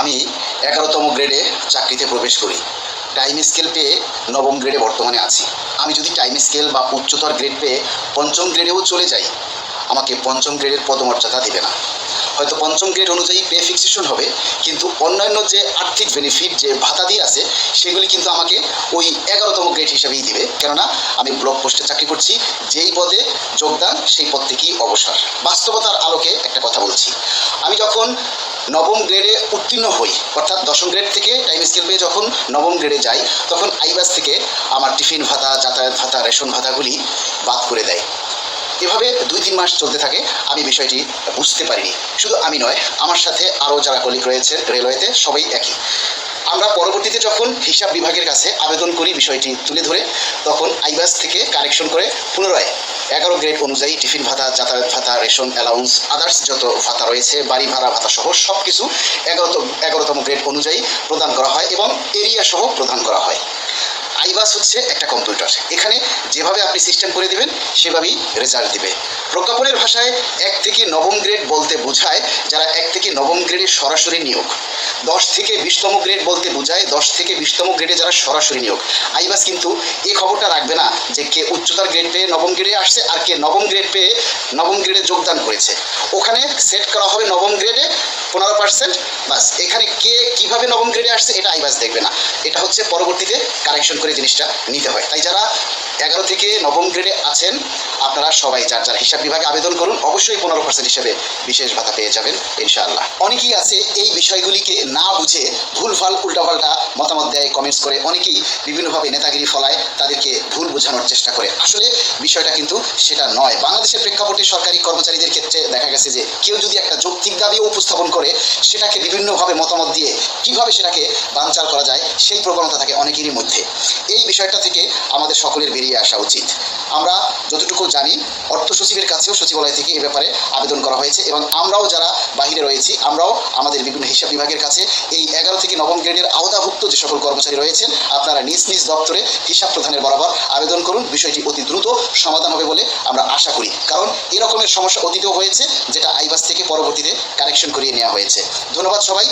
আমি এগারোতম গ্রেডে চাকরিতে প্রবেশ করি। টাইম স্কেল পেয়ে নবম গ্রেডে বর্তমানে আছি। আমি যদি টাইম স্কেল বা উচ্চতর গ্রেড পেয়ে পঞ্চম গ্রেডেও চলে যাই, আমাকে পঞ্চম গ্রেডের পদমর্যাদা দেবে না। হয়তো পঞ্চম গ্রেড অনুযায়ী পে ফিক্সেশন হবে, কিন্তু অন্যান্য যে আর্থিক বেনিফিট যে ভাতা দিয়ে আছে, সেগুলি কিন্তু আমাকে ওই এগারোতম গ্রেড হিসাবেই দিবে। কেননা, আমি ব্লক পোস্টে চাকরি করছি, যেই পদে যোগদান সেই পদ থেকেই অবসর। বাস্তবতার আলোকে একটা কথা বলছি। আমি যখন নবম গ্রেডে উত্তীর্ণ হই। অর্থাৎ দশম গ্রেড থেকে টাইম স্কেল পেয়ে যখন নবম গ্রেডে যাই, তখন আইবাস থেকে আমার টিফিন ভাতা, যাতায়াত ভাতা, রেশন ভাতাগুলি বাদ করে দেয়। এভাবে দুই তিন মাস চলতে থাকে, আমি বিষয়টি বুঝতে পারিনি। শুধু আমি নয়, আমার সাথে আরও যারা কলিগ রয়েছে রেলওয়েতে, সবাই একই। আমরা পরবর্তীতে যখন হিসাব বিভাগের কাছে আবেদন করি বিষয়টি তুলে ধরে, তখন আইবাস থেকে কারেকশন করে পুনরায় এগারো গ্রেড অনুযায়ী টিফিন ভাতা, যাতায়াত ভাতা, রেশন, অ্যালাউন্স, আদার্স যত ভাতা রয়েছে, বাড়ি ভাড়া, ভাতা সহ সব কিছু এগারোতম এগারোতম গ্রেড অনুযায়ী প্রদান করা হয় এবং এরিয়া সহ প্রদান করা হয়। আইবাস হচ্ছে একটা কম্পিউটার। এখানে যেভাবে আপনি সিস্টেম করে দিবেন, সেভাবেই রেজাল্ট দিবে। প্রজ্ঞাপনের ভাষায় এক থেকে নবম গ্রেড বলতে বোঝায় যারা এক থেকে নবম গ্রেডে সরাসরি নিয়োগ। দশ থেকে বিশতম গ্রেড বলতে বোঝায়, দশ থেকে বিশতম গ্রেডে যারা সরাসরি নিয়োগ। আইবাস কিন্তু এ খবরটা রাখবে না যে কে উচ্চতার গ্রেড পেয়ে নবম গ্রেডে আসছে আর কে নবম গ্রেড পেয়ে নবম গ্রেডে যোগদান করেছে। ওখানে সেট করা হবে নবম গ্রেডে পনেরো পার্সেন্ট বাস, এখানে কে কীভাবে নবম গ্রেডে আসছে এটা আইবাস দেখবে না। এটা হচ্ছে পরবর্তীতে কারেকশন করে জিনিসটা নিতে হয়। তাই যারা এগারো থেকে নবম গ্রেডে আছেন, আপনারা সবাই যার যার হিসাব বিভাগে আবেদন করুন, অবশ্যই পনেরো পার্সেন্ট হিসেবে বিশেষ ভাতা পেয়ে যাবেন, ইনশাআল্লাহ। অনেকেই আছে এই বিষয়গুলিকে না বুঝে ভুলভাল, উল্টাপাল্টা মতামত দেয় কমেন্টস করে। অনেকেই বিভিন্নভাবে নেতাগিরি ফলায়, তাদেরকে ভুল বোঝানোর চেষ্টা করে। আসলে বিষয়টা কিন্তু সেটা নয়। বাংলাদেশের প্রেক্ষাপটে সরকারি কর্মচারীদের ক্ষেত্রে দেখা গেছে যে কেউ যদি একটা যৌক্তিক দাবিও উপস্থাপন করে সেটাকে বিভিন্নভাবে মতামত দিয়ে কীভাবে সেটাকে বানচাল করা যায়, সেই প্রবণতা থাকে অনেকেরই মধ্যে। এই বিষয়টা থেকে আমাদের সকলের বেরিয়ে আসা উচিত। আমরা যতটুকু জানি, অর্থ সচিবের কাছেও সচিবালয় থেকে এ ব্যাপারে আবেদন করা হয়েছে এবং আমরাও যারা বাহিরে রয়েছি, আমরাও আমাদের বিভিন্ন হিসাব বিভাগের কাছে এই এগারো থেকে নবম গ্রেডের আওতাভুক্ত যে সকল কর্মচারী রয়েছেন, আপনারা নিজ নিজ দপ্তরে হিসাব প্রধানের বরাবর আবেদন করুন। বিষয়টি অতি দ্রুত সমাধান হবে বলে আমরা আশা করি। কারণ এরকমের সমস্যা অতীতেও হয়েছে, যেটা আইবাস থেকে পরবর্তীতে কারেকশন করিয়ে নেওয়া হয়েছে। ধন্যবাদ সবাই।